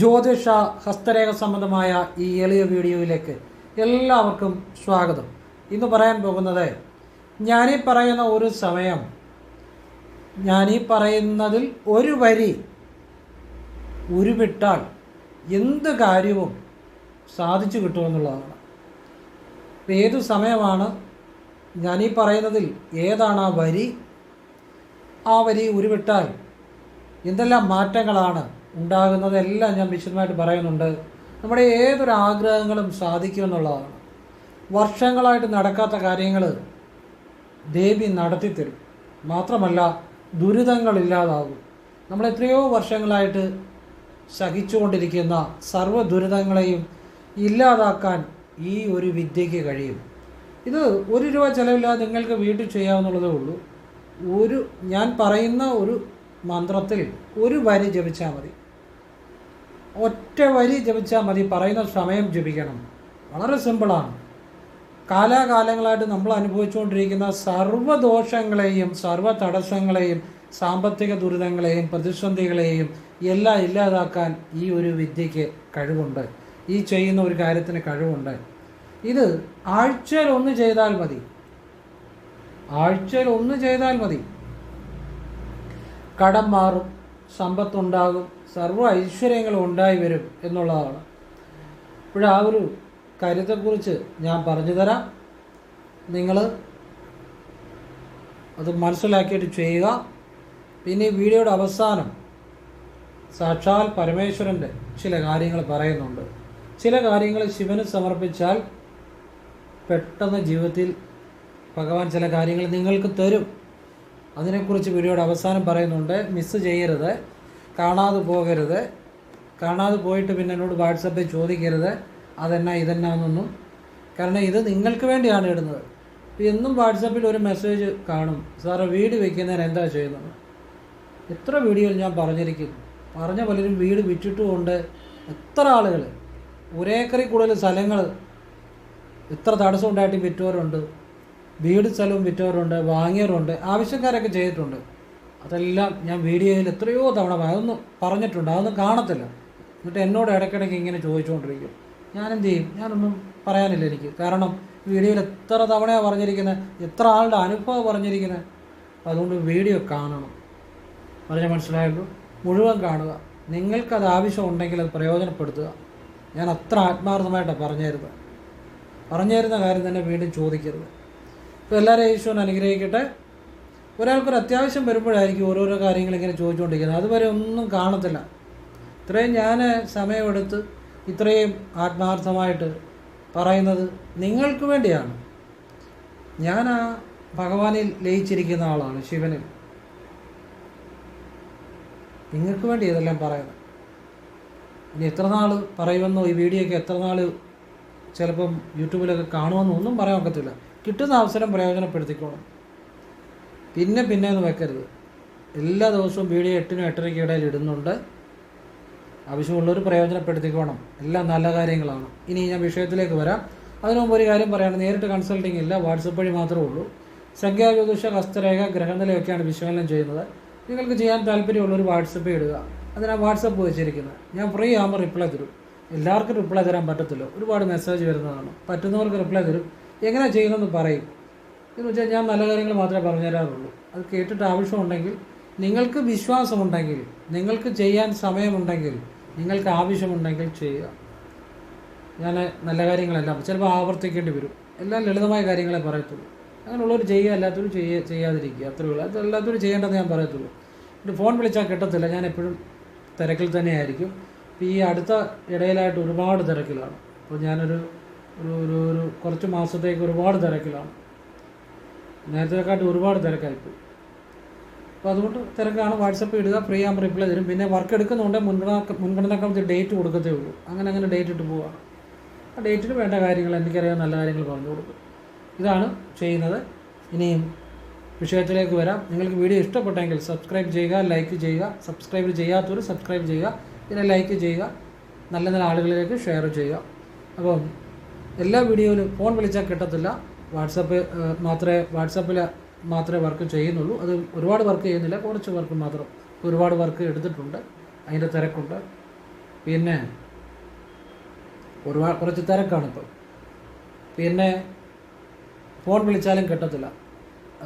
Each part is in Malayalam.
ജ്യോതിഷ ഹസ്തരേഖ സംബന്ധമായ ഈ എളിയ വീഡിയോയിലേക്ക് എല്ലാവർക്കും സ്വാഗതം. ഇന്ന് പറയാൻ പോകുന്നത് ഞാനീ പറയുന്ന ഒരു സമയം ഞാനീ പറയുന്നതിൽ ഒരു വരി ഉരുവിട്ടാൽ എന്ത് കാര്യവും സാധിച്ചു കിട്ടുമെന്നുള്ളതാണ് ഏത് സമയമാണ് ഞാനീ പറയുന്നതിൽ ഏതാണ് ആ വരി? ആ വരി ഉരുവിട്ടാൽ എന്തെല്ലാം മാറ്റങ്ങളാണ് ഉണ്ടാകുന്നത് എല്ലാം ഞാൻ വിശദമായിട്ട് പറയുന്നുണ്ട്. നമ്മുടെ ഏതൊരു ആഗ്രഹങ്ങളും സാധിക്കുമെന്നുള്ളതാണ് വർഷങ്ങളായിട്ട് നടക്കാത്ത കാര്യങ്ങൾ ദേവി നടത്തിത്തരും. മാത്രമല്ല ദുരിതങ്ങളില്ലാതാകും. നമ്മൾ എത്രയോ വർഷങ്ങളായിട്ട് സഹിച്ചുകൊണ്ടിരിക്കുന്ന സർവ ദുരിതങ്ങളെയും ഇല്ലാതാക്കാൻ ഈ ഒരു വിദ്യയ്ക്ക് കഴിയും. ഇത് ഒരു രൂപ ചിലവില്ലാതെ നിങ്ങൾക്ക് വീട്ടിൽ ചെയ്യാവുന്നുള്ളതേ ഉള്ളൂ. ഒരു ഞാൻ പറയുന്ന ഒരു മന്ത്രത്തിൽ ഒരു വരി ജപിച്ചാൽ മതി. ഒറ്റ വരി ജപിച്ചാൽ മതി പറയുന്ന സമയം ജപിക്കണം. വളരെ സിമ്പിളാണ്. കാലാകാലങ്ങളായിട്ട് നമ്മൾ അനുഭവിച്ചുകൊണ്ടിരിക്കുന്ന സർവദോഷങ്ങളെയും സർവ തടസ്സങ്ങളെയും സാമ്പത്തിക ദുരിതങ്ങളെയും പ്രതിസന്ധികളെയും എല്ലാം ഇല്ലാതാക്കാൻ ഈ ഒരു വിദ്യയ്ക്ക് കഴിവുണ്ട്. ഈ ചെയ്യുന്ന ഒരു കാര്യത്തിന് കഴിവുണ്ട്. ഇത് ആഴ്ചയിൽ ഒന്ന് ചെയ്താൽ മതി. ആഴ്ചയിൽ ഒന്ന് ചെയ്താൽ മതി. കടം മാറും. സമ്പത്തുണ്ടാകും സർവ ഐശ്വര്യങ്ങളും ഉണ്ടായി വരും എന്നുള്ളതാണ്. ഇപ്പോൾ ആ ഒരു കാര്യത്തെക്കുറിച്ച് ഞാൻ പറഞ്ഞു തരാം. നിങ്ങൾ അത് മനസ്സിലാക്കിയിട്ട് ചെയ്യുക. പിന്നെ ഈ വീഡിയോയുടെ അവസാനം സാക്ഷാൽ പരമേശ്വരന്റെ ചില കാര്യങ്ങൾ പറയുന്നുണ്ട്. ചില കാര്യങ്ങൾ ശിവന് സമർപ്പിച്ചാൽ പെട്ടെന്ന് ജീവിതത്തിൽ ഭഗവാൻ ചില കാര്യങ്ങൾ നിങ്ങൾക്ക് തരും. അതിനെക്കുറിച്ച് വീഡിയോയുടെ അവസാനം പറയുന്നുണ്ട് മിസ്സ് ചെയ്യരുത് കാണാതെ പോകരുത് കാണാതെ പോയിട്ട് പിന്നെ എന്നോട് വാട്സപ്പിൽ ചോദിക്കരുത് അതെന്നാ ഇതെന്നാന്നൊന്നും. കാരണം ഇത് നിങ്ങൾക്ക് വേണ്ടിയാണ് ഇടുന്നത്. എന്നും വാട്സപ്പിൽ ഒരു മെസ്സേജ് കാണും സാറ് വീട് വയ്ക്കുന്നതിന് എന്താ ചെയ്യുന്നത്? എത്ര വീഡിയോയിൽ ഞാൻ പറഞ്ഞിരിക്കുന്നു. പറഞ്ഞ പലരും വീട് വിറ്റിട്ടുമുണ്ട് എത്ര ആളുകൾ ഒരേക്കറി കൂടുതൽ സ്ഥലങ്ങൾ എത്ര തടസ്സം ഉണ്ടായിട്ട് വിറ്റവരുണ്ട്. വീട് സ്ഥലവും വിറ്റവരുണ്ട് വാങ്ങിയവരുണ്ട് ആവശ്യക്കാരൊക്കെ ചെയ്തിട്ടുണ്ട്. അതെല്ലാം ഞാൻ വീഡിയോയിൽ എത്രയോ തവണ അതൊന്നും പറഞ്ഞിട്ടുണ്ട് അതൊന്നും കാണത്തില്ല. എന്നിട്ട് എന്നോട് ഇടയ്ക്കിടയ്ക്ക് ഇങ്ങനെ ചോദിച്ചുകൊണ്ടിരിക്കും. ഞാനെന്ത് ചെയ്യും? ഞാനൊന്നും പറയാനില്ല എനിക്ക്. കാരണം വീഡിയോയിൽ എത്ര തവണയാണ് പറഞ്ഞിരിക്കുന്നത് എത്ര ആളുടെ അനുഭവം പറഞ്ഞിരിക്കുന്നത് അതുകൊണ്ട് വീഡിയോ കാണണം. പറഞ്ഞ മനസ്സിലായല്ലോ? മുഴുവൻ കാണുക. നിങ്ങൾക്കത് ആവശ്യമുണ്ടെങ്കിൽ അത് പ്രയോജനപ്പെടുത്തുക. ഞാൻ അത്ര ആത്മാർത്ഥമായിട്ടാണ് പറഞ്ഞു തരുന്നത് പറഞ്ഞു തരുന്ന കാര്യം തന്നെ വീണ്ടും ചോദിക്കരുത്. ഇപ്പോൾ എല്ലാവരും ഈശോൻ അനുഗ്രഹിക്കട്ടെ. ഒരാൾക്കൊരു അത്യാവശ്യം വരുമ്പോഴായിരിക്കും ഓരോരോ കാര്യങ്ങൾ ഇങ്ങനെ ചോദിച്ചുകൊണ്ടിരിക്കുന്നത്. അതുവരെ ഒന്നും കാണത്തില്ല. ഇത്രയും ഞാൻ സമയമെടുത്ത് ഇത്രയും ആത്മാർത്ഥമായിട്ട് പറയുന്നത് നിങ്ങൾക്ക് വേണ്ടിയാണ്. ഞാൻ ആ ഭഗവാനിൽ ലയിച്ചിരിക്കുന്ന ആളാണ് ശിവനിൽ. നിങ്ങൾക്ക് വേണ്ടി ഇതെല്ലാം പറയുന്നത്. ഇനി എത്ര നാൾ പറയുമെന്നോ ഈ വീഡിയോയ്ക്ക് എത്ര നാൾ ചിലപ്പം യൂട്യൂബിലൊക്കെ കാണുമെന്നോ ഒന്നും പറയാൻ ഒക്കത്തില്ല. കിട്ടുന്ന അവസരം പ്രയോജനപ്പെടുത്തിക്കോണം പിന്നെ പിന്നെ ഒന്ന് വെക്കരുത്. എല്ലാ ദിവസവും വീഡിയോ എട്ടിനും എട്ടരയ്ക്ക് ഇടയിൽ ഇടുന്നുണ്ട്. ആവശ്യമുള്ളവർ പ്രയോജനപ്പെടുത്തിക്കോണം. എല്ലാം നല്ല കാര്യങ്ങളാണ്. ഇനി ഞാൻ വിഷയത്തിലേക്ക് വരാം. അതിനു മുമ്പ് ഒരു കാര്യം പറയാണ് നേരിട്ട് കൺസൾട്ടിംഗ് ഇല്ല. വാട്സപ്പ് വഴി മാത്രമേ ഉള്ളൂ. സംഖ്യാജ്യോതിഷ ഹസ്തരേഖ ഗ്രഹനിലയൊക്കെയാണ് വിശകലനം ചെയ്യുന്നത്. നിങ്ങൾക്ക് ചെയ്യാൻ താല്പര്യമുള്ളവർ വാട്സപ്പ് ഇടുക. അതിനാ വാട്സപ്പ് വെച്ചിരിക്കുന്നത്. ഞാൻ ഫ്രീ ആകുമ്പോൾ റിപ്ലൈ തരും. എല്ലാവർക്കും റിപ്ലൈ തരാൻ പറ്റത്തില്ല. ഒരുപാട് മെസ്സേജ് വരുന്നതാണ്. പറ്റുന്നവർക്ക് റിപ്ലൈ തരും. എങ്ങനെ ചെയ്യണമെന്ന് പറയും. എന്ന് വെച്ചാൽ ഞാൻ നല്ല കാര്യങ്ങൾ മാത്രമേ പറഞ്ഞു തരാറുള്ളൂ അത് കേട്ടിട്ട് ആവശ്യമുണ്ടെങ്കിൽ നിങ്ങൾക്ക് വിശ്വാസമുണ്ടെങ്കിൽ നിങ്ങൾക്ക് ചെയ്യാൻ സമയമുണ്ടെങ്കിൽ നിങ്ങൾക്ക് ആവശ്യമുണ്ടെങ്കിൽ ചെയ്യുക. ഞാൻ നല്ല കാര്യങ്ങളെല്ലാം ചിലപ്പോൾ ആവർത്തിക്കേണ്ടി വരും. എല്ലാം ലളിതമായ കാര്യങ്ങളെ പറയത്തുള്ളൂ. അങ്ങനെയുള്ളവർ ചെയ്യുക അല്ലാത്തവർ ചെയ്യ ചെയ്യാതിരിക്കുക. അത്രേ ഉള്ളൂ. അത് എല്ലാത്തവരും ചെയ്യേണ്ടതെന്ന് ഞാൻ പറയത്തുള്ളൂ. പിന്നെ ഫോൺ വിളിച്ചാൽ കിട്ടത്തില്ല. ഞാൻ എപ്പോഴും തിരക്കിൽ തന്നെയായിരിക്കും. ഇപ്പോൾ ഈ അടുത്ത ഇടയിലായിട്ട് ഒരുപാട് തിരക്കിലാണ്. അപ്പോൾ ഞാനൊരു ഒരു ഒരു ഒരു കുറച്ച് മാസത്തേക്ക് ഒരുപാട് തിരക്കിലാണ്. നേരത്തെക്കാട്ട് ഒരുപാട് തിരക്കായിപ്പോയി അപ്പോൾ അതുകൊണ്ട് തിരക്കാണ്. വാട്സപ്പ് ഇടുക ഫ്രീ ആകുമ്പോൾ റിപ്ലൈ തരും. പിന്നെ വർക്ക് എടുക്കുന്നുണ്ട് മുൻഗണന മുൻഗണനക്കാലത്ത് ഡേറ്റ് കൊടുക്കത്തേ ഉള്ളൂ. അങ്ങനെ അങ്ങനെ ഡേറ്റ് ഇട്ട് പോവുക ആ ഡേറ്റിന് വേണ്ട കാര്യങ്ങൾ എനിക്കറിയാൻ നല്ല കാര്യങ്ങൾ പറഞ്ഞു കൊടുക്കും. ഇതാണ് ചെയ്യുന്നത്. ഇനിയും വിഷയത്തിലേക്ക് വരാം. നിങ്ങൾക്ക് വീഡിയോ ഇഷ്ടപ്പെട്ടെങ്കിൽ സബ്സ്ക്രൈബ് ചെയ്യുക ലൈക്ക് ചെയ്യുക. സബ്സ്ക്രൈബ് ചെയ്യാത്തവർ സബ്സ്ക്രൈബ് ചെയ്യുക. പിന്നെ ലൈക്ക് ചെയ്യുക. നല്ല നല്ല ആളുകളിലേക്ക് ഷെയർ ചെയ്യുക. അപ്പം എല്ലാ വീഡിയോയിലും ഫോൺ വിളിച്ചാൽ കിട്ടത്തില്ല. വാട്സപ്പ് മാത്രമേ വാട്സപ്പിൽ മാത്രമേ വർക്ക് ചെയ്യുന്നുള്ളൂ. അത് ഒരുപാട് വർക്ക് ചെയ്യുന്നില്ല. കുറച്ച് വർക്ക് മാത്രം ഒരുപാട് വർക്ക് എടുത്തിട്ടുണ്ട്. അതിന്റെ തിരക്കുണ്ട്. പിന്നെ ഒരുപാട് കുറച്ച് തിരക്കാണ് ഇപ്പം പിന്നെ ഫോൺ വിളിച്ചാലും കിട്ടത്തില്ല.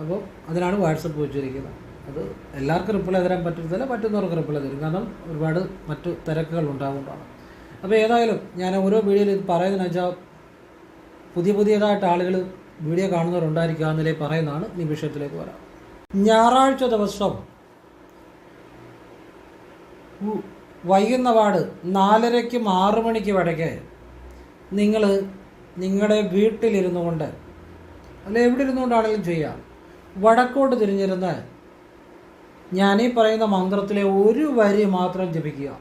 അപ്പോൾ അതിനാണ് വാട്സപ്പ് വെച്ചിരിക്കുന്നത്. അത് എല്ലാവർക്കും റിപ്ലൈ തരാൻ പറ്റത്തില്ല പറ്റുന്നവർക്ക് റിപ്ലൈ തരും. കാരണം ഒരുപാട് മറ്റു തിരക്കുകൾ ഉണ്ടാകുന്നതാണ് അപ്പോൾ ഏതായാലും ഞാൻ ഓരോ വീഡിയോയിൽ ഇത് പറയുന്നതെന്ന് വെച്ചാൽ പുതിയ പുതിയതായിട്ട് ആളുകൾ വീഡിയോ കാണുന്നവരുണ്ടായിരിക്കുക എന്നിലേ പറയുന്നതാണ് ഈ വിഷയത്തിലേക്ക് വരാം. ഞായറാഴ്ച ദിവസം ഉ- വൈകുന്ന പാട് നാലരയ്ക്കും ആറു മണിക്ക് ഇടയ്ക്ക് നിങ്ങൾ നിങ്ങളുടെ വീട്ടിലിരുന്നു കൊണ്ട് അല്ലെ എവിടെ ഇരുന്നുകൊണ്ടാണെങ്കിലും ചെയ്യാം വടക്കോട്ട് തിരിഞ്ഞിരുന്ന് ഞാനീ പറയുന്ന മന്ത്രത്തിലെ ഒരു വരി മാത്രം ജപിക്കുക.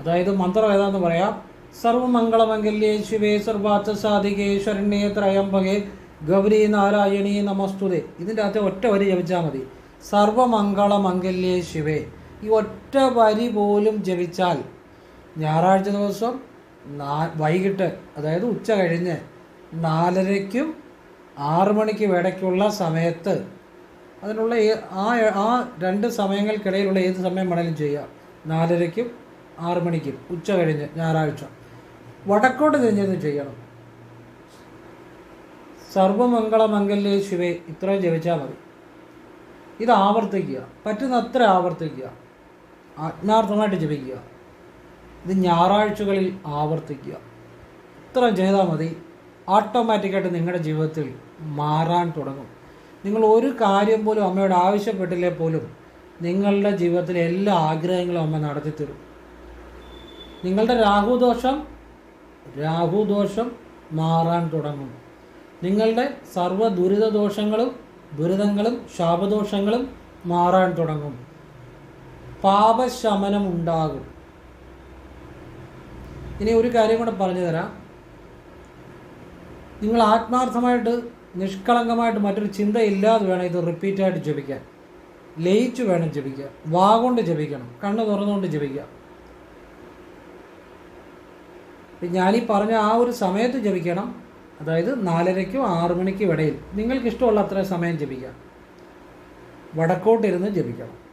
അതായത് മന്ത്രം ഏതാണെന്ന് പറയാം? സർവമംഗളമംഗല്യേ ശിവേ സർവാർത്ഥ സാധികേ ശരണ്യേ ത്രയംബകേ. ഗൗരി നാരായണീ നമസ്തുതേ. ഇതിന്റെ അകത്ത് ഒറ്റ വരി ജപിച്ചാൽ മതി. സർവമംഗളമംഗല്യേ ശിവേ. ഈ ഒറ്റ വരി പോലും ജപിച്ചാൽ ഞായറാഴ്ച ദിവസം നാ വൈകിട്ട് അതായത് ഉച്ച കഴിഞ്ഞ് നാലരയ്ക്കും ആറു മണിക്കും ഇടയ്ക്കുള്ള സമയത്ത് അതിനുള്ള ആ ആ രണ്ട് സമയങ്ങൾക്കിടയിലുള്ള ഏത് സമയം വേണമെങ്കിലും ചെയ്യാം. നാലരയ്ക്കും ആറു മണിക്കും ഉച്ച കഴിഞ്ഞ് ഞായറാഴ്ച. വടക്കോട്ട് തിരിഞ്ഞത് ചെയ്യണം. സർവമംഗളമംഗല്യേ ശിവേ ഇത്രയും ജപിച്ചാൽ മതി. ഇത് ആവർത്തിക്കുക. പറ്റുന്നത്ര ആവർത്തിക്കുക. ആത്മാർത്ഥമായിട്ട് ജപിക്കുക. ഇത് ഞായറാഴ്ചകളിൽ ആവർത്തിക്കുക. ഇത്രയും ചെയ്താൽ മതി. ഓട്ടോമാറ്റിക്കായിട്ട് നിങ്ങളുടെ ജീവിതത്തിൽ മാറാൻ തുടങ്ങും. നിങ്ങൾ ഒരു കാര്യം പോലും അമ്മയോട് ആവശ്യപ്പെട്ടില്ലേ പോലും നിങ്ങളുടെ ജീവിതത്തിലെ എല്ലാ ആഗ്രഹങ്ങളും അമ്മ നടത്തി തരും നിങ്ങളുടെ രാഹുദോഷം രാഹുദോഷം മാറാൻ തുടങ്ങും. നിങ്ങളുടെ സർവ ദുരിതദോഷങ്ങളും ദുരിതങ്ങളും ശാപദോഷങ്ങളും മാറാൻ തുടങ്ങും. പാപശമനം ഉണ്ടാകും. ഇനി ഒരു കാര്യം കൂടെ പറഞ്ഞു തരാം. നിങ്ങൾ ആത്മാർത്ഥമായിട്ട് നിഷ്കളങ്കമായിട്ട് മറ്റൊരു ചിന്തയില്ലാതെ വേണം ഇത് റിപ്പീറ്റായിട്ട് ജപിക്കാൻ. ലയിച്ചു വേണം ജപിക്കുക വാ കൊണ്ട് ജപിക്കണം. കണ്ണ് തുറന്നുകൊണ്ട് ജപിക്കാം ഇപ്പം ഞാനീ പറഞ്ഞ ആ ഒരു സമയത്ത് ജപിക്കണം. അതായത് നാലരയ്ക്കും ആറു മണിക്കും ഇടയിൽ. നിങ്ങൾക്ക് ഇഷ്ടമുള്ള അത്ര സമയം ജപിക്കാം. വടക്കോട്ടിരുന്ന് ജപിക്കണം.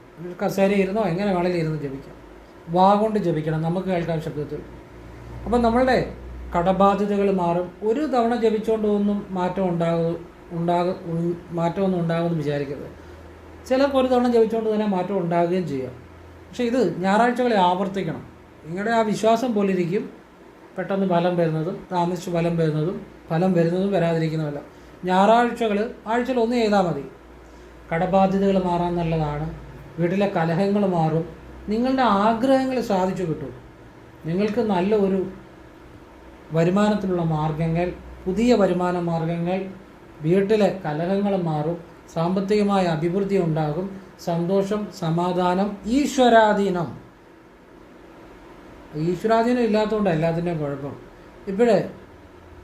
കസേര ഇരുന്നോ എങ്ങനെ വേണമെങ്കിലും ഇരുന്ന് ജപിക്കാം. വാ കൊണ്ട് ജപിക്കണം. നമുക്ക് കേൾക്കാൻ ശബ്ദത്തിൽ. അപ്പം നമ്മളുടെ കടബാധ്യതകൾ മാറും. ഒരു തവണ ജപിച്ചുകൊണ്ട് ഒന്നും മാറ്റം ഉണ്ടാകും ഉണ്ടാകും മാറ്റമൊന്നും ഉണ്ടാകുമെന്ന് വിചാരിക്കരുത്. ചിലർക്ക് ഒരു തവണ ജപിച്ചുകൊണ്ട് തന്നെ മാറ്റം ഉണ്ടാകുകയും ചെയ്യാം. പക്ഷേ ഇത് ഞായറാഴ്ചകളെ ആവർത്തിക്കണം. നിങ്ങളുടെ ആ വിശ്വാസം പോലെ ഇരിക്കും. പെട്ടെന്ന് ഫലം വരുന്നതും താമസിച്ച് ഫലം വരുന്നതും ഫലം വരുന്നതും വരാതിരിക്കുന്നതല്ല. ഞായറാഴ്ചകൾ ആഴ്ചയിൽ ഒന്ന് ചെയ്താൽ മതി. കടബാധ്യതകൾ മാറാൻ നല്ലതാണ്. വീട്ടിലെ കലഹങ്ങൾ മാറും. നിങ്ങളുടെ ആഗ്രഹങ്ങൾ സാധിച്ചു കിട്ടും. നിങ്ങൾക്ക് നല്ല ഒരു വരുമാനത്തിനുള്ള മാർഗങ്ങൾ പുതിയ വരുമാന മാർഗങ്ങൾ വീട്ടിലെ കലഹങ്ങൾ മാറും. സാമ്പത്തികമായ അഭിവൃദ്ധി ഉണ്ടാകും. സന്തോഷം സമാധാനം ഈശ്വരാധീനം. ഈശ്വരാധീനം ഇല്ലാത്തതുകൊണ്ട് എല്ലാത്തിന്റെയും കുഴപ്പം. ഇപ്പോഴേ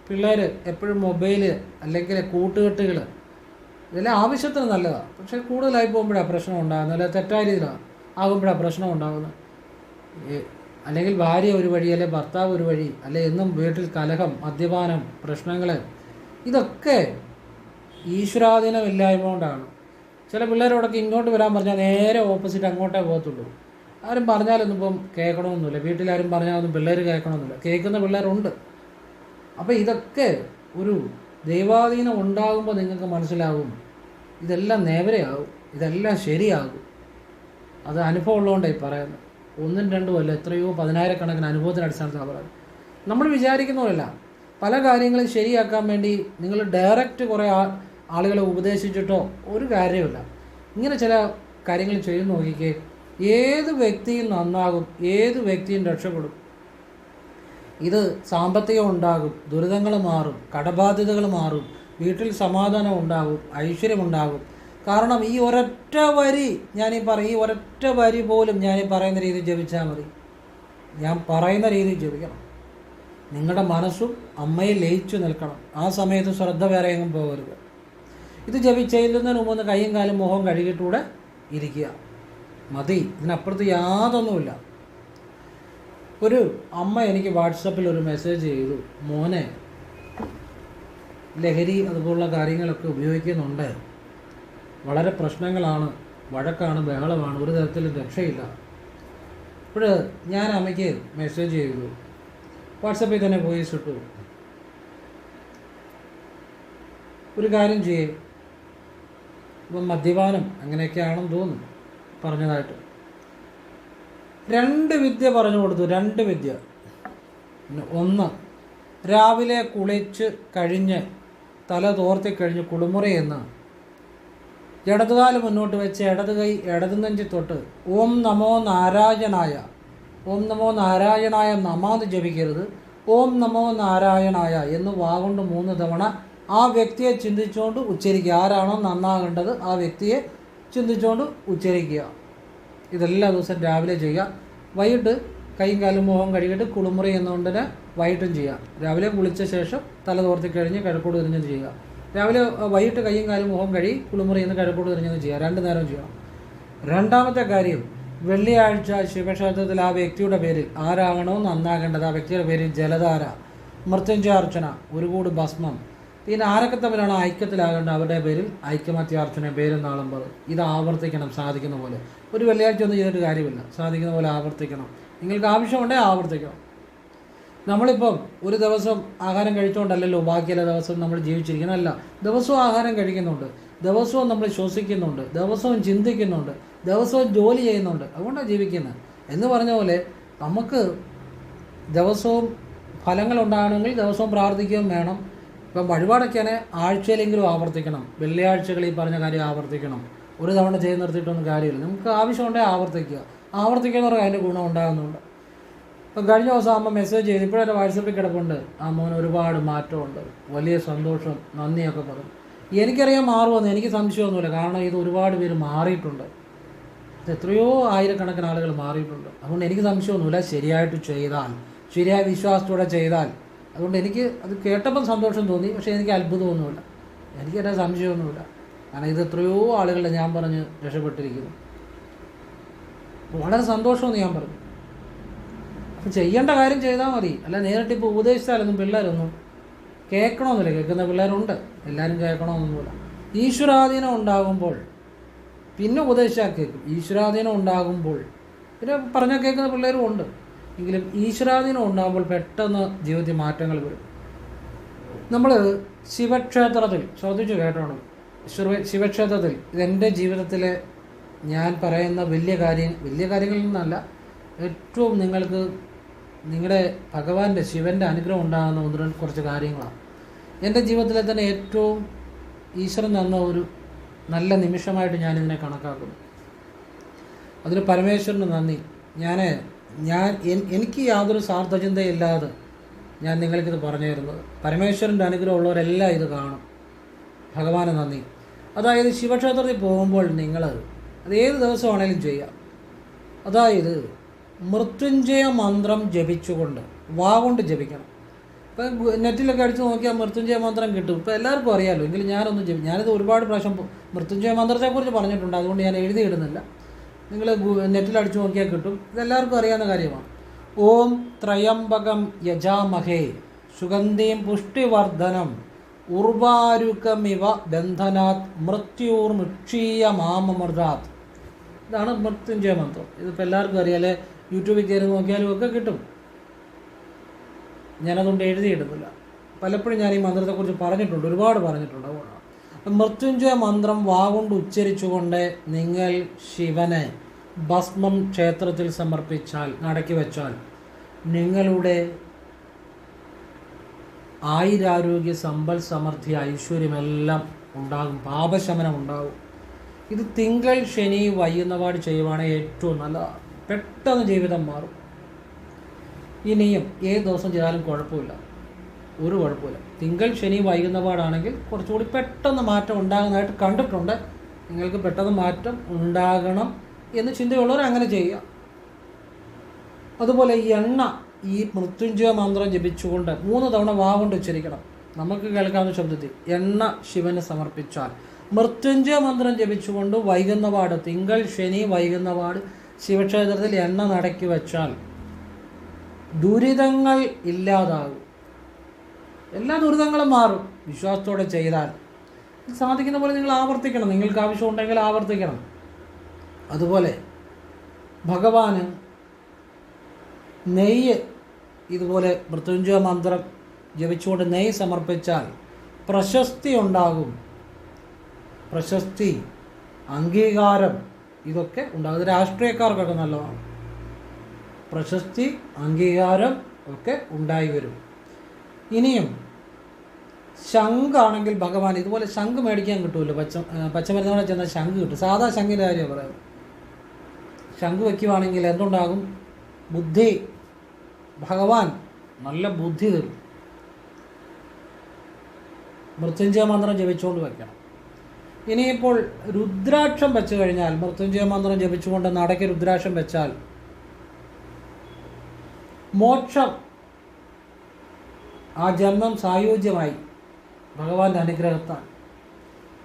പിള്ളേർ എപ്പോഴും മൊബൈൽ അല്ലെങ്കിൽ കൂട്ടുകെട്ടുകൾ ഇതെല്ലാം ആവശ്യത്തിന് നല്ലതാണ് പക്ഷേ കൂടുതലായി പോകുമ്പോഴാണ് പ്രശ്നം ഉണ്ടാകുന്നത്. അല്ലെങ്കിൽ തെറ്റായ രീതിയിലാണ് ആകുമ്പോഴാണ് പ്രശ്നം ഉണ്ടാകുന്നത്. അല്ലെങ്കിൽ ഭാര്യ ഒരു വഴി അല്ലെങ്കിൽ ഭർത്താവ് ഒരു വഴി അല്ലെങ്കിൽ എന്നും വീട്ടിൽ കലഹം മദ്യപാനം പ്രശ്നങ്ങൾ ഇതൊക്കെ ഈശ്വരാധീനം ഇല്ലായ്മ കൊണ്ടാണ്. ചില പിള്ളേരോടൊക്കെ ഇങ്ങോട്ട് വരാൻ പറഞ്ഞാൽ നേരെ ഓപ്പോസിറ്റ് അങ്ങോട്ടേ പോകത്തുള്ളൂ. ആരും പറഞ്ഞാലൊന്നും ഇപ്പം കേൾക്കണമെന്നില്ല. വീട്ടിലാരും പറഞ്ഞാലൊന്നും പിള്ളേർ കേൾക്കണമെന്നില്ല. കേൾക്കുന്ന പിള്ളേരുണ്ട്. അപ്പോൾ ഇതൊക്കെ ഒരു ദൈവാധീനം ഉണ്ടാകുമ്പോൾ നിങ്ങൾക്ക് മനസ്സിലാകും ഇതെല്ലാം നേവരയാകും ഇതെല്ലാം ശരിയാകും. അത് അനുഭവം ഉള്ളതുകൊണ്ടായി പറയുന്നത് ഒന്നും രണ്ടും അല്ല എത്രയോ പതിനായിരക്കണക്കിന് അനുഭവത്തിന് അടിസ്ഥാനത്തിലാണ് പറയുന്നത് നമ്മൾ വിചാരിക്കുന്ന പോലെയല്ല. പല കാര്യങ്ങളും ശരിയാക്കാൻ വേണ്ടി നിങ്ങൾ ഡയറക്റ്റ് കുറേ ആളുകളെ ഉപദേശിച്ചിട്ടോ ഒരു കാര്യമില്ല ഇങ്ങനെ ചില കാര്യങ്ങൾ ചെയ്തു നോക്കിക്കേ ഏത് വ്യക്തിയും നന്നാകും ഏത് വ്യക്തിയും രക്ഷപ്പെടും. ഇത് സാമ്പത്തികം ഉണ്ടാകും ദുരിതങ്ങൾ മാറും കടബാധ്യതകൾ മാറും വീട്ടിൽ സമാധാനം ഉണ്ടാകും ഐശ്വര്യമുണ്ടാകും കാരണം ഈ ഒരൊറ്റ വരി ഞാനീ പറ ഈ ഒരൊറ്റ വരി പോലും ഞാൻ ഈ പറയുന്ന രീതിയിൽ ജപിച്ചാൽ മതി. ഞാൻ പറയുന്ന രീതിയിൽ ജപിക്കണം. നിങ്ങളുടെ മനസ്സും അമ്മയെ ലയിച്ചു നിൽക്കണം. ആ സമയത്ത് ശ്രദ്ധ വേറെ എങ്ങും പോകരുത്. ഇത് ജപി ചെയ്യുന്നതിന് മുമ്പ് കൈയും കാലും മുഖം കഴുകിയിട്ടൂടെ ഇരിക്കുക. മതി. ഇതിനപ്പുറത്ത് യാതൊന്നുമില്ല. ഒരു അമ്മ എനിക്ക് വാട്സപ്പിൽ ഒരു മെസ്സേജ് ചെയ്തു. മോനെ ലഹരി അതുപോലുള്ള കാര്യങ്ങളൊക്കെ ഉപയോഗിക്കുന്നുണ്ട്. വളരെ പ്രശ്നങ്ങളാണ് വഴക്കാണ് ബഹളമാണ് ഒരു തരത്തിലും രക്ഷയില്ല. ഇപ്പോൾ ഞാൻ അമ്മയ്ക്ക് മെസ്സേജ് ചെയ്തു. വാട്സപ്പിൽ തന്നെ പോയി ഇട്ടു. ഒരു കാര്യം ചെയ്യേ. ഇപ്പം മദ്യപാനം അങ്ങനെയൊക്കെയാണെന്ന് തോന്നുന്നു. പറഞ്ഞതായിട്ട്. രണ്ട് വിദ്യ പറഞ്ഞു കൊടുത്തു രണ്ട് വിദ്യ. ഒന്ന് രാവിലെ കുളിച്ച് കഴിഞ്ഞ് തല തോർത്തി കഴിഞ്ഞ് കുളിമുറി എന്ന്. ഇടതുകാൽ മുന്നോട്ട് വെച്ച് ഇടത് കൈ ഇടതു നെഞ്ചി തൊട്ട് ഓം നമോ നാരായണായ ഓം നമോ നാരായണായ നമാന്ന് ജപിക്കരുത്. ഓം നമോ നാരായണായ എന്ന് വാഗൊണ്ട് മൂന്ന് തവണ ആ വ്യക്തിയെ ചിന്തിച്ചുകൊണ്ട് ഉച്ചരിക്കുക. ആരാണോ നന്നാകേണ്ടത് ആ വ്യക്തിയെ ചിന്തിച്ചുകൊണ്ട് ഉച്ചരിക്കുക. ഇതെല്ലാ ദിവസവും രാവിലെ ചെയ്യുക. വൈകിട്ട് കൈയും കാലും മുഖം കഴുകിയിട്ട് കുളിമുറി എന്നുകൊണ്ടിന് വൈകിട്ടും ചെയ്യുക. രാവിലെ കുളിച്ച ശേഷം തല തോർത്തി കഴിഞ്ഞ് കിഴക്കോട് തിരിഞ്ഞത് ചെയ്യുക. രാവിലെ വൈകിട്ട് കൈയും കാലും മുഖം കഴുകി കുളിമുറി എന്ന് കിഴക്കോട് തിരിഞ്ഞത് ചെയ്യുക. രണ്ട് നേരം ചെയ്യണം രണ്ടാമത്തെ കാര്യം വെള്ളിയാഴ്ച ശിവക്ഷേത്രത്തിൽ ആ വ്യക്തിയുടെ പേരിൽ ആരാകണോ നന്നാകേണ്ടത് ആ വ്യക്തിയുടെ പേരിൽ ജലധാര മൃത്യുഞ്ജയാർച്ചന ഒരു കൂട് ഭസ്മം പിന്നെ ആരൊക്കെ തമ്മിലാണ് ഐക്യത്തിലാകേണ്ടത്? അവരുടെ പേരിൽ ഐക്യമത്യാർച്ചന പേരും നാളും പറയും ഇത് ആവർത്തിക്കണം സാധിക്കുന്ന പോലെ. ഒരു വെള്ളിയാഴ്ച ഒന്നും ചെയ്തിട്ട് കാര്യമില്ല. സാധിക്കുന്ന പോലെ ആവർത്തിക്കണം. നിങ്ങൾക്ക് ആവശ്യമുണ്ടെങ്കിൽ ആവർത്തിക്കണം. നമ്മളിപ്പം ഒരു ദിവസം ആഹാരം കഴിച്ചുകൊണ്ടല്ലല്ലോ ബാക്കിയുള്ള ദിവസം നമ്മൾ ജീവിച്ചിരിക്കുന്നത് അല്ല ദിവസവും ആഹാരം കഴിക്കുന്നുണ്ട്. ദിവസവും നമ്മൾ ശ്വസിക്കുന്നുണ്ട്. ദിവസവും ചിന്തിക്കുന്നുണ്ട്. ദിവസവും ജോലി ചെയ്യുന്നുണ്ട്. അതുകൊണ്ടാണ് ജീവിക്കുന്നത്. എന്ന് പറഞ്ഞ പോലെ നമുക്ക് ദിവസവും ഫലങ്ങൾ ഉണ്ടാകണമെങ്കിൽ ദിവസവും പ്രാർത്ഥിക്കുകയും വേണം. ഇപ്പം വഴിപാടൊക്കെയാണ് ആഴ്ചയിലെങ്കിലും ആവർത്തിക്കണം. വെള്ളിയാഴ്ചകളിൽ പറഞ്ഞ കാര്യം ആവർത്തിക്കണം. ഒരു തവണ ചെയ്ത് നിർത്തിയിട്ടൊന്നും കാര്യമില്ല. നമുക്ക് ആവശ്യമുണ്ടെങ്കിൽ ആവർത്തിക്കുക. പറഞ്ഞാൽ അതിന്റെ ഗുണം ഉണ്ടാകുന്നുണ്ട്. ഇപ്പം കഴിഞ്ഞ ദിവസം അമ്മ മെസ്സേജ് ചെയ്തു. ഇപ്പോഴത്തെ വാട്സപ്പിൽ കിടപ്പുണ്ട്. ആ മോൻ ഒരുപാട് മാറ്റമുണ്ട്. വലിയ സന്തോഷം. നന്ദിയൊക്കെ പറഞ്ഞു എനിക്കറിയാൻ മാറുമെന്ന്. എനിക്ക് സംശയമൊന്നുമില്ല. കാരണം ഇത് ഒരുപാട് പേര് മാറിയിട്ടുണ്ട്. എത്രയോ ആയിരക്കണക്കിന് ആളുകൾ മാറിയിട്ടുണ്ട്. അതുകൊണ്ട് എനിക്ക് സംശയമൊന്നുമില്ല. ശരിയായിട്ട് ചെയ്താൽ ശരിയായ വിശ്വാസത്തോടെ ചെയ്താൽ അതുകൊണ്ട് എനിക്ക് അത് കേട്ടപ്പം സന്തോഷം തോന്നി പക്ഷേ എനിക്ക് അത്ഭുതമൊന്നുമില്ല. എനിക്ക് എന്റെ സംശയമൊന്നുമില്ല. കാരണം ഇത് എത്രയോ ആളുകളുടെ ഞാൻ പറഞ്ഞ് രക്ഷപ്പെട്ടിരിക്കുന്നു. വളരെ സന്തോഷമെന്ന് ഞാൻ പറഞ്ഞു. അപ്പം ചെയ്യേണ്ട കാര്യം ചെയ്താൽ മതി. അല്ല നേരിട്ട് ഇപ്പോൾ ഉപദേശിച്ചാലൊന്നും പിള്ളേരൊന്നും കേൾക്കണമെന്നില്ല. കേൾക്കുന്ന പിള്ളേരുണ്ട്. എല്ലാവരും കേൾക്കണമെന്നൊന്നുമില്ല. ഈശ്വരാധീനം ഉണ്ടാകുമ്പോൾ പിന്നെ ഉപദേശിച്ചാൽ കേൾക്കും. ഈശ്വരാധീനം ഉണ്ടാകുമ്പോൾ പിന്നെ പറഞ്ഞാൽ കേൾക്കുന്ന പിള്ളേരും ഉണ്ട്. എങ്കിലും ഈശ്വരാധീനം ഉണ്ടാകുമ്പോൾ പെട്ടെന്ന് ജീവിതത്തിൽ മാറ്റങ്ങൾ വരും. നമ്മൾ ശിവക്ഷേത്രത്തിൽ ചോദിച്ചു കേട്ടോണം. ശിവക്ഷേത്രത്തിൽ ഇതെന്റെ ജീവിതത്തിലെ ഞാൻ പറയുന്ന വലിയ കാര്യം വലിയ കാര്യങ്ങളിൽ നിന്നല്ല. ഏറ്റവും നിങ്ങൾക്ക് നിങ്ങളുടെ ഭഗവാന്റെ ശിവന്റെ അനുഗ്രഹം ഉണ്ടാകുന്ന ഒന്ന് രണ്ട് കുറച്ച് കാര്യങ്ങളാണ്. എന്റെ ജീവിതത്തിലെ തന്നെ ഏറ്റവും ഈശ്വരൻ തന്ന ഒരു നല്ല നിമിഷമായിട്ട് ഞാനിതിനെ കണക്കാക്കുന്നു. അതിന് പരമേശ്വരന് നന്ദി. ഞാൻ ഞാൻ എനിക്ക് യാതൊരു സ്വാർത്ഥചിന്തയില്ലാതെ ഞാൻ നിങ്ങൾക്കിത് പറഞ്ഞു തരുന്നത് പരമേശ്വരന്റെ അനുഗ്രഹം ഉള്ളവരെല്ലാം ഇത് കാണും. ഭഗവാന് നന്ദി. അതായത് ശിവക്ഷേത്രത്തിൽ പോകുമ്പോൾ നിങ്ങൾ അത് ഏത് ദിവസമാണേലും ചെയ്യാം അതായത് മൃത്യുഞ്ജയ മന്ത്രം ജപിച്ചുകൊണ്ട് വാ കൊണ്ട് ജപിക്കണം. ഇപ്പം നെറ്റിലൊക്കെ അടിച്ച് നോക്കിയാൽ മൃത്യുഞ്ജയ മന്ത്രം കിട്ടും. ഇപ്പം എല്ലാവർക്കും അറിയാമല്ലോ എങ്കിലും ഞാനൊന്നും ജപി ഞാനിത് ഒരുപാട് പ്രാവശ്യം മൃത്യുഞ്ജയ മന്ത്രത്തെക്കുറിച്ച് പറഞ്ഞിട്ടുണ്ട്. അതുകൊണ്ട് ഞാൻ എഴുതിയിടുന്നില്ല. നിങ്ങൾ നെറ്റിൽ അടിച്ചു നോക്കിയാൽ കിട്ടും. ഇതെല്ലാവർക്കും അറിയാവുന്ന കാര്യമാണ്. ഓം ത്രയംബകം യജാമഹേ. സുഗന്ധിയും പുഷ്ടിവർദ്ധനം. ഉർവാരുക്കമിവ ബന്ധനാത്. മൃത്യൂർ മുക്ഷീയ മാമമൃതാത്. ഇതാണ് മൃത്യുഞ്ജയ മന്ത്രം. ഇതിപ്പോൾ എല്ലാവർക്കും അറിയാലേ യൂട്യൂബിൽ കയറി നോക്കിയാലും ഒക്കെ കിട്ടും. ഞാനതുകൊണ്ട് എഴുതിയിടുന്നില്ല. പലപ്പോഴും ഞാൻ ഈ മന്ത്രത്തെക്കുറിച്ച് പറഞ്ഞിട്ടുണ്ട് ഒരുപാട് പറഞ്ഞിട്ടുണ്ട്. അതുകൊണ്ടാണ് മൃത്യുഞ്ജയ മന്ത്രം വാഗുണ്ട് ഉച്ചരിച്ചുകൊണ്ട് നിങ്ങൾ ശിവനെ ഭസ്മം ക്ഷേത്രത്തിൽ സമർപ്പിച്ചാൽ നടക്കി വെച്ചാൽ നിങ്ങളുടെ ആയിരാരോഗ്യ സമ്പൽ സമൃദ്ധി ഐശ്വര്യമെല്ലാം ഉണ്ടാകും പാപശമനം ഉണ്ടാകും. ഇത് തിങ്കൾ ശനി വൈകുന്നപാട് ചെയ്യുവാണെങ്കിൽ ഏറ്റവും നല്ല പെട്ടെന്ന് ജീവിതം മാറും. ഇനിയും ഏത് ദിവസം ചെയ്താലും കുഴപ്പമില്ല. ഒരു കുഴപ്പമില്ല. തിങ്കൾ ശനി വൈകുന്നപാടാണെങ്കിൽ കുറച്ചുകൂടി പെട്ടെന്ന് മാറ്റം ഉണ്ടാകുന്നതായിട്ട് കണ്ടിട്ടുണ്ട്. നിങ്ങൾക്ക് പെട്ടെന്ന് മാറ്റം ഉണ്ടാകണം എന്ന് ചിന്തയുള്ളവർ അങ്ങനെ ചെയ്യുക. അതുപോലെ എണ്ണ ഈ മൃത്യുഞ്ജയ മന്ത്രം ജപിച്ചുകൊണ്ട് മൂന്ന് തവണ വാവുകൊണ്ട് കൊണ്ട് ഉച്ചരിക്കണം. നമുക്ക് കേൾക്കാവുന്ന ശബ്ദത്തിൽ എണ്ണ ശിവന് സമർപ്പിച്ചാൽ. മൃത്യുഞ്ജയ മന്ത്രം ജപിച്ചുകൊണ്ട് വൈകുന്നപാട് തിങ്കൾ ശനി വൈകുന്നപാട് ശിവക്ഷേത്രത്തിൽ എണ്ണ നടക്കി വച്ചാൽ ദുരിതങ്ങൾ ഇല്ലാതാകും. എല്ലാ ദുരിതങ്ങളും മാറും. വിശ്വാസത്തോടെ ചെയ്താൽ. സാധിക്കുന്ന പോലെ നിങ്ങൾ ആവർത്തിക്കണം. നിങ്ങൾക്ക് ആവശ്യമുണ്ടെങ്കിൽ ആവർത്തിക്കണം. അതുപോലെ ഭഗവാന് നെയ്യ് ഇതുപോലെ മൃത്യുഞ്ജയ മന്ത്രം ജപിച്ചുകൊണ്ട് നെയ്യ് സമർപ്പിച്ചാൽ പ്രശസ്തി ഉണ്ടാകും. പ്രശസ്തി അംഗീകാരം ഇതൊക്കെ ഉണ്ടാകും. രാഷ്ട്രീയക്കാർക്കൊക്കെ നല്ലതാണ്. പ്രശസ്തി അംഗീകാരം ഒക്കെ ഉണ്ടായി വരും. ഇനിയും ശംഖാണെങ്കിൽ ഭഗവാൻ ഇതുപോലെ ശംഖ് മേടിക്കാൻ കിട്ടുമല്ലോ പച്ച പച്ചമരുന്നോടെ ചെന്നാൽ ശംഖ് കിട്ടും. സാധാ ശംഖിന്റെ കാര്യമാണ് പറയുന്നത് ശംഖ് വയ്ക്കുവാണെങ്കിൽ എന്തുണ്ടാകും? ബുദ്ധി ഭഗവാൻ നല്ല ബുദ്ധി തരും. മൃത്യുഞ്ജയ മന്ത്രം ജപിച്ചുകൊണ്ട് വയ്ക്കണം ഇനിയിപ്പോൾ രുദ്രാക്ഷം വെച്ച് കഴിഞ്ഞാൽ മൃത്യുഞ്ജയ മന്ത്രം ജപിച്ചുകൊണ്ട് നടയ്ക്ക് രുദ്രാക്ഷം വെച്ചാൽ മോക്ഷം ആ ജന്മം സായോജ്യമായി. ഭഗവാന്റെ അനുഗ്രഹത്താൽ.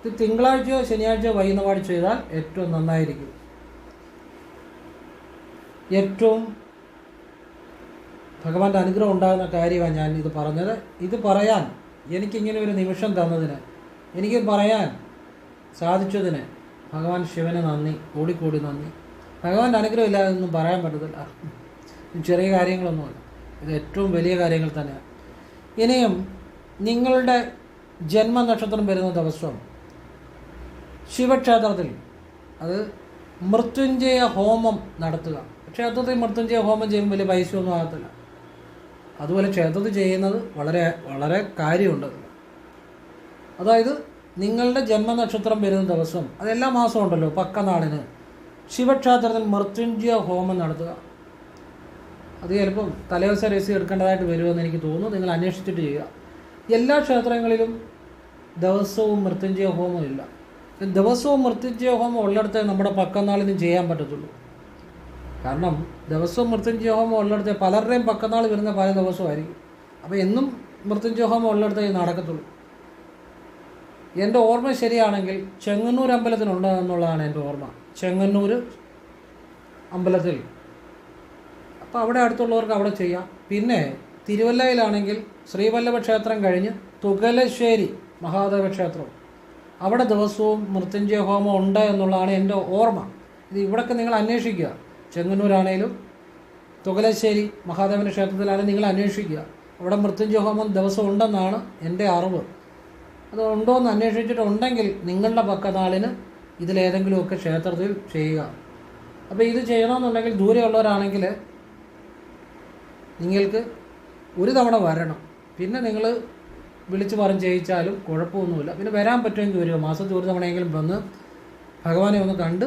ഇത് തിങ്കളാഴ്ചയോ ശനിയാഴ്ചയോ വൈകുന്നപാട് ചെയ്താൽ ഏറ്റവും നന്നായിരിക്കും. ഏറ്റവും ഭഗവാന്റെ അനുഗ്രഹം ഉണ്ടാകുന്ന കാര്യമാണ് ഞാൻ ഇത് പറഞ്ഞത്. ഇത് പറയാൻ എനിക്കിങ്ങനെ ഒരു നിമിഷം തന്നതിന് എനിക്ക് പറയാൻ സാധിച്ചതിന് ഭഗവാൻ ശിവന് നന്ദി കൂടിക്കൂടി നന്ദി. ഭഗവാന്റെ അനുഗ്രഹം ഇല്ലാതെ ഒന്നും പറയാൻ പറ്റത്തില്ല. ചെറിയ കാര്യങ്ങളൊന്നുമല്ല. ഇത് ഏറ്റവും വലിയ കാര്യങ്ങൾ തന്നെയാണ്. ഇനിയും നിങ്ങളുടെ ജന്മനക്ഷത്രം വരുന്ന ദിവസം ശിവക്ഷേത്രത്തിൽ അത് മൃത്യുഞ്ജയ ഹോമം നടത്തുക. ക്ഷേത്രത്തിൽ മൃത്യുഞ്ജയ ഹോമം ചെയ്യുമ്പോൾ വലിയ പൈസയൊന്നും ആകത്തില്ല. അതുപോലെ ക്ഷേത്രത്തിൽ ചെയ്യുന്നത് വളരെ വളരെ കാര്യമുണ്ട്. അതായത് നിങ്ങളുടെ ജന്മനക്ഷത്രം വരുന്ന ദിവസം അതെല്ലാ മാസവും ഉണ്ടല്ലോ പക്കനാളിന് ശിവക്ഷേത്രത്തിൽ മൃത്യുഞ്ജയ ഹോമം നടത്തുക. അത് ചിലപ്പം തലേദിവസം രസീത് എടുക്കേണ്ടതായിട്ട് വരുമെന്ന് എനിക്ക് തോന്നുന്നു. നിങ്ങൾ അന്വേഷിച്ചിട്ട് ചെയ്യുക. എല്ലാ ക്ഷേത്രങ്ങളിലും ദിവസവും മൃത്യുഞ്ജയ ഹോമം ഇല്ല. ദിവസവും മൃത്യുഞ്ജയ ഹോമം ഉള്ളിടത്തെ നമ്മുടെ പക്കനാളിനും ചെയ്യാൻ പറ്റത്തുള്ളൂ. കാരണം ദിവസവും മൃത്യുഞ്ജയ ഹോമം ഉള്ളിടത്തെ പലരുടെയും പക്കനാൾ വരുന്ന പല ദിവസമായിരിക്കും അപ്പോൾ എന്നും മൃത്യുഞ്ജയ ഹോമം ഉള്ളിടത്തെ നടക്കത്തുള്ളൂ. എന്റെ ഓർമ്മ ശരിയാണെങ്കിൽ ചെങ്ങന്നൂർ അമ്പലത്തിനുണ്ടെന്നുള്ളതാണ് എന്റെ ഓർമ്മ. ചെങ്ങന്നൂർ അമ്പലത്തിൽ അപ്പോൾ അവിടെ അടുത്തുള്ളവർക്ക് അവിടെ ചെയ്യാം. പിന്നെ തിരുവല്ലയിലാണെങ്കിൽ ശ്രീവല്ലഭ ക്ഷേത്രം കഴിഞ്ഞ് തുകലശ്ശേരി മഹാദേവ ക്ഷേത്രം. അവിടെ ദിവസവും മൃത്യുഞ്ജയ ഹോമം ഉണ്ട് എന്നുള്ളതാണ് എന്റെ ഓർമ്മ. ഇത് ഇവിടൊക്കെ നിങ്ങൾ അന്വേഷിക്കുക. ചെങ്ങന്നൂരാണേലും തുകലശ്ശേരി മഹാദേവന്റെ ക്ഷേത്രത്തിലാണെങ്കിൽ നിങ്ങൾ അന്വേഷിക്കുക. അവിടെ മൃത്യുഞ്ജയ ഹോമം ദിവസം ഉണ്ടെന്നാണ് എന്റെ അറിവ്. അത് ഉണ്ടോ എന്ന് അന്വേഷിച്ചിട്ടുണ്ടെങ്കിൽ നിങ്ങളുടെ പക്കനാളിന് ഇതിലേതെങ്കിലുമൊക്കെ ക്ഷേത്രത്തിൽ ചെയ്യുക. അപ്പോൾ ഇത് ചെയ്യണമെന്നുണ്ടെങ്കിൽ ദൂരെയുള്ളവരാണെങ്കിൽ നിങ്ങൾക്ക് ഒരു തവണ വരണം. പിന്നെ നിങ്ങൾ വിളിച്ചു മാറും ചെയ്യിച്ചാലും കുഴപ്പമൊന്നുമില്ല. പിന്നെ വരാൻ പറ്റുമെങ്കിൽ വരിക. മാസത്തിൽ ഒരു തവണയെങ്കിലും വന്ന് ഭഗവാനെ ഒന്ന് കണ്ട്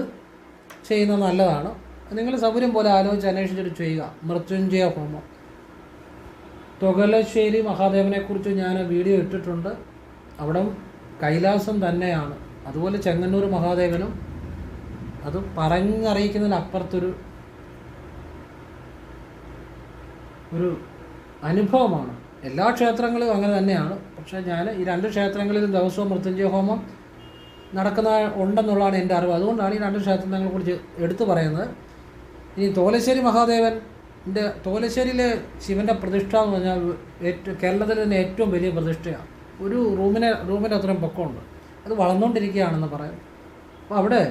ചെയ്യുന്നത് നല്ലതാണ്. നിങ്ങൾ സൗകര്യം പോലെ ആലോചിച്ച് അന്വേഷിച്ചിട്ട് ചെയ്യുക. മൃത്യുഞ്ജയ ഹോമം. തുകലശ്ശേരി മഹാദേവനെക്കുറിച്ച് ഞാൻ വീഡിയോ ഇട്ടിട്ടുണ്ട്. അവിടെ കൈലാസം തന്നെയാണ്. അതുപോലെ ചെങ്ങന്നൂർ മഹാദേവനും അത് പറഞ്ഞറിയിക്കുന്നതിനപ്പുറത്തൊരു ഒരു അനുഭവമാണ്. എല്ലാ ക്ഷേത്രങ്ങളും അങ്ങനെ തന്നെയാണ്. പക്ഷേ ഞാൻ ഈ രണ്ട് ക്ഷേത്രങ്ങളിലും ദിവസവും മൃത്യുഞ്ജയ ഹോമം നടക്കുന്ന ഉണ്ടെന്നുള്ളതാണ് എന്റെ അറിവ്. അതുകൊണ്ടാണ് ഈ രണ്ട് ക്ഷേത്രങ്ങളെ കുറിച്ച് എടുത്തു പറയുന്നത്. ഇനി തോലശ്ശേരി മഹാദേവന്റെ തോലശ്ശേരിയിലെ ശിവന്റെ പ്രതിഷ്ഠ എന്ന് പറഞ്ഞാൽ ഏറ്റവും കേരളത്തിലെ തന്നെ ഏറ്റവും വലിയ പ്രതിഷ്ഠയാണ്. ഒരു റൂമിനെ റൂമിന് അത്രയും പൊക്കമുണ്ട്. അത് വളർന്നുകൊണ്ടിരിക്കുകയാണെന്ന് പറയാം. അപ്പോൾ അവിടെ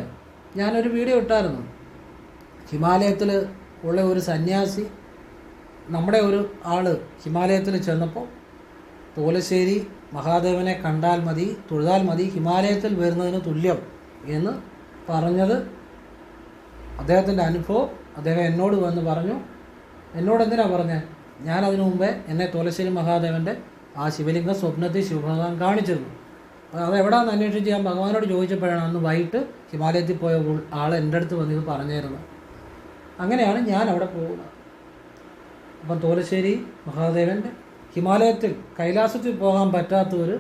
ഞാനൊരു വീഡിയോ ഇട്ടായിരുന്നു. ഹിമാലയത്തിൽ ഉള്ള ഒരു സന്യാസി നമ്മുടെ ഒരു ആൾ ഹിമാലയത്തിൽ ചെന്നപ്പോൾ തോലശ്ശേരി മഹാദേവനെ കണ്ടാൽ മതി തൊഴുതാൽ മതി ഹിമാലയത്തിൽ വരുന്നതിന് തുല്യം എന്ന് പറഞ്ഞത് അദ്ദേഹത്തിന്റെ അനുഭവം. അദ്ദേഹം എന്നോട് വന്ന് പറഞ്ഞു എന്നോട് എന്തിനാണ് പറഞ്ഞത് ഞാൻ അതിനു മുമ്പേ എന്നെ തോലശ്ശേരി മഹാദേവന്റെ ആ ശിവലിംഗ സ്വപ്നത്തിൽ ശിവഭഗവാൻ കാണിച്ചിരുന്നു. അത് എവിടെയാണെന്ന് അന്വേഷിച്ച് ഞാൻ ഭഗവാനോട് ചോദിച്ചപ്പോഴാണ് അന്ന് വൈകിട്ട് ഹിമാലയത്തിൽ പോയ ആൾ എന്റെ അടുത്ത് വന്ന് ഇത് പറഞ്ഞിരുന്നത് അങ്ങനെയാണ് ഞാൻ അവിടെ പോകുന്നത്. അപ്പം തോലശ്ശേരി മഹാദേവന്റെ ഹിമാലയത്തിൽ കൈലാസത്തിൽ പോകാൻ പറ്റാത്തവർ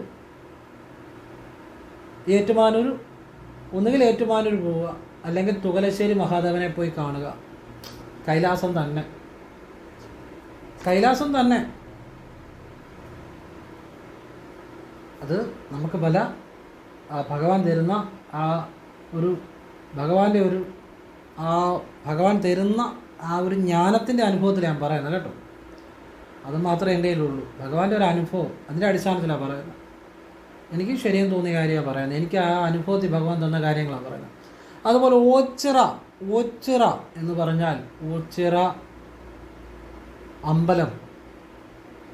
ഏറ്റുമാനൂർ ഒന്നുകിൽ ഏറ്റുമാനൂർ പോവുക അല്ലെങ്കിൽ തുകലശ്ശേരി മഹാദേവനെ പോയി കാണുക. കൈലാസം തന്നെ. കൈലാസം തന്നെ. അത് നമുക്ക് പല ആ ഭഗവാൻ തരുന്ന ആ ഒരു ഭഗവാന്റെ ഒരു ആ ഭഗവാൻ തരുന്ന ആ ഒരു ജ്ഞാനത്തിന്റെ അനുഭവത്തിൽ ഞാൻ പറയുന്നത് കേട്ടോ. അത് മാത്രമേ എന്റെ കയ്യിലുള്ളൂ. ഭഗവാന്റെ ഒരു അനുഭവം അതിന്റെ അടിസ്ഥാനത്തിലാണ് പറയുന്നത്. എനിക്ക് ശരിയെന്ന് തോന്നിയ കാര്യമാണ് പറയുന്നത്. എനിക്ക് ആ അനുഭവത്തിൽ ഭഗവാൻ തന്ന കാര്യങ്ങളാണ് പറയുന്നത്. അതുപോലെ ഓച്ചിറ ഓച്ചിറ എന്ന് പറഞ്ഞാൽ ഓച്ചിറ അമ്പലം.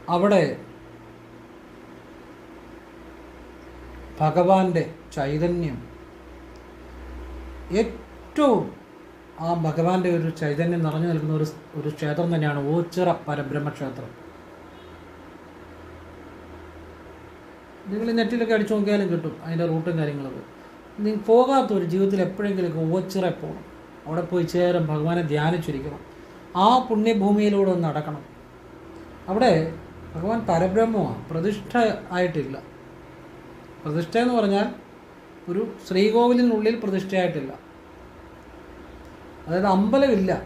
അവിടെ ഭഗവാന്റെ ചൈതന്യം ഏറ്റവും ആ ഭഗവാന്റെ ഒരു ചൈതന്യം നിറഞ്ഞു നിൽക്കുന്ന ഒരു ഒരു ക്ഷേത്രം തന്നെയാണ് ഓച്ചിറ പരബ്രഹ്മ ക്ഷേത്രം നിങ്ങൾ നെറ്റിലൊക്കെ അടിച്ചു നോക്കിയാലും കിട്ടും അതിന്റെ റൂട്ടും കാര്യങ്ങളൊക്കെ. നിങ്ങൾ പോകാത്തൊരു ജീവിതത്തിൽ എപ്പോഴെങ്കിലും ഓച്ചിറ പോകണം അവിടെ പോയി ചേരം ഭഗവാനെ ധ്യാനിച്ചിരിക്കണം. ആ പുണ്യഭൂമിയിലൂടെ ഒന്ന് നടക്കണം. അവിടെ ഭഗവാൻ പരബ്രഹ്മമാണ്. പ്രതിഷ്ഠ ആയിട്ടില്ല. പ്രതിഷ്ഠ എന്ന് പറഞ്ഞാൽ ഒരു ശ്രീകോവിലിനുള്ളിൽ പ്രതിഷ്ഠയായിട്ടില്ല. അതായത് അമ്പലമില്ല.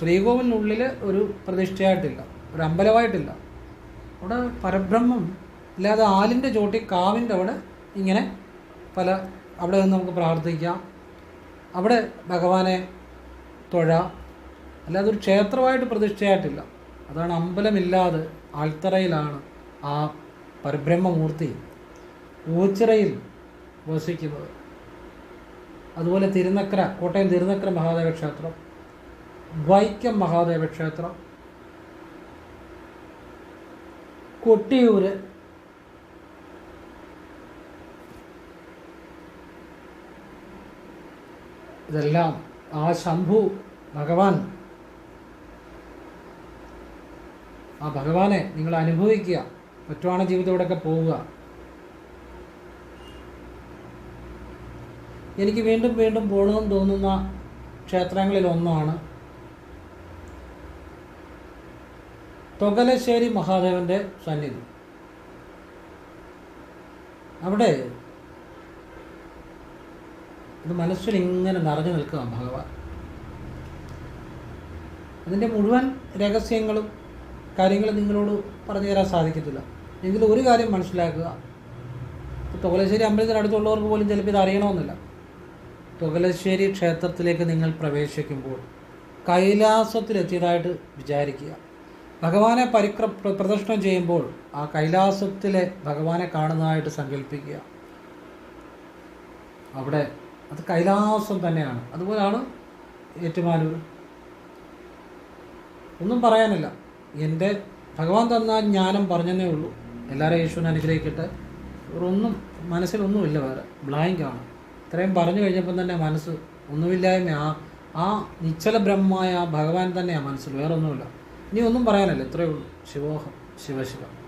ശ്രീകോവിലിനുള്ളിൽ ഒരു പ്രതിഷ്ഠയായിട്ടില്ല. ഒരു അമ്പലമായിട്ടില്ല. അവിടെ പരബ്രഹ്മം ഇല്ലാതെ ആലിന്റെ ചോട്ടി കാവിന്റെ അവിടെ ഇങ്ങനെ പല അവിടെ നിന്ന് നമുക്ക് പ്രാർത്ഥിക്കാം. അവിടെ ഭഗവാനെ തൊഴ. അല്ലാതെ ഒരു ക്ഷേത്രമായിട്ട് പ്രതിഷ്ഠയായിട്ടില്ല. അതാണ് അമ്പലമില്ലാതെ ആൽത്തറയിലാണ് ആ പരബ്രഹ്മമൂർത്തി ഊച്ചിറയിൽ വസിക്കുന്നത്. അതുപോലെ തിരുനക്കര കോട്ടയം തിരുനക്കര മഹാദേവ ക്ഷേത്രം വൈക്കം മഹാദേവ ക്ഷേത്രം കൊട്ടിയൂര് ഇതെല്ലാം ആ ശംഭു ഭഗവാൻ ആ ഭഗവാനെ നിങ്ങൾ അനുഭവിക്കുക. പറ്റുവാണ് ഇവിടെയൊക്കെ പോവുക. എനിക്ക് വീണ്ടും വീണ്ടും പോകണമെന്ന് തോന്നുന്ന ക്ഷേത്രങ്ങളിൽ ഒന്നാണ് തൊകലശ്ശേരി മഹാദേവന്റെ സന്നിധി. അവിടെ ഇത് മനസ്സിൽ ഇങ്ങനെ നിറഞ്ഞു നിൽക്കുക ഭഗവാൻ. അതിന്റെ മുഴുവൻ രഹസ്യങ്ങളും കാര്യങ്ങളും നിങ്ങളോട് പറഞ്ഞു തരാൻ സാധിക്കത്തില്ല. എങ്കിലും ഒരു കാര്യം മനസ്സിലാക്കുക. തൊകലശ്ശേരി അമ്പലത്തിനടുത്തുള്ളവർക്ക് പോലും ചിലപ്പോൾ ഇത് അറിയണമെന്നില്ല. തുകലശ്ശേരി ക്ഷേത്രത്തിലേക്ക് നിങ്ങൾ പ്രവേശിക്കുമ്പോൾ കൈലാസത്തിലെത്തിയതായിട്ട് വിചാരിക്കുക. ഭഗവാനെ പരിക്ര പ്രദർശനം ചെയ്യുമ്പോൾ ആ കൈലാസത്തിലെ ഭഗവാനെ കാണുന്നതായിട്ട് സങ്കല്പിക്കുക. അവിടെ അത് കൈലാസം തന്നെയാണ്. അതുപോലാണ് ഏറ്റുമാനൂർ ഒന്നും പറയാനില്ല. എന്റെ ഭഗവാൻ തന്ന ജ്ഞാനം പറഞ്ഞതേ ഉള്ളൂ. എല്ലാവരെയും യേശുവിനെ അനുഗ്രഹിക്കട്ടെ. ഒന്നും മനസ്സിലൊന്നുമില്ല വേറെ. ബ്ലാങ്കാണ് ഇത്രയും പറഞ്ഞു കഴിഞ്ഞപ്പം തന്നെ മനസ്സ് ഒന്നുമില്ലായ്മ ആ ആ നിശ്ചല ബ്രഹ്മമായ ഭഗവാൻ തന്നെയാണ് മനസ്സിൽ. വേറൊന്നുമില്ല. ഇനി ഒന്നും പറയാനല്ല. ഇത്രയേ ഉള്ളൂ. ശിവോഹം. ശിവശിവ.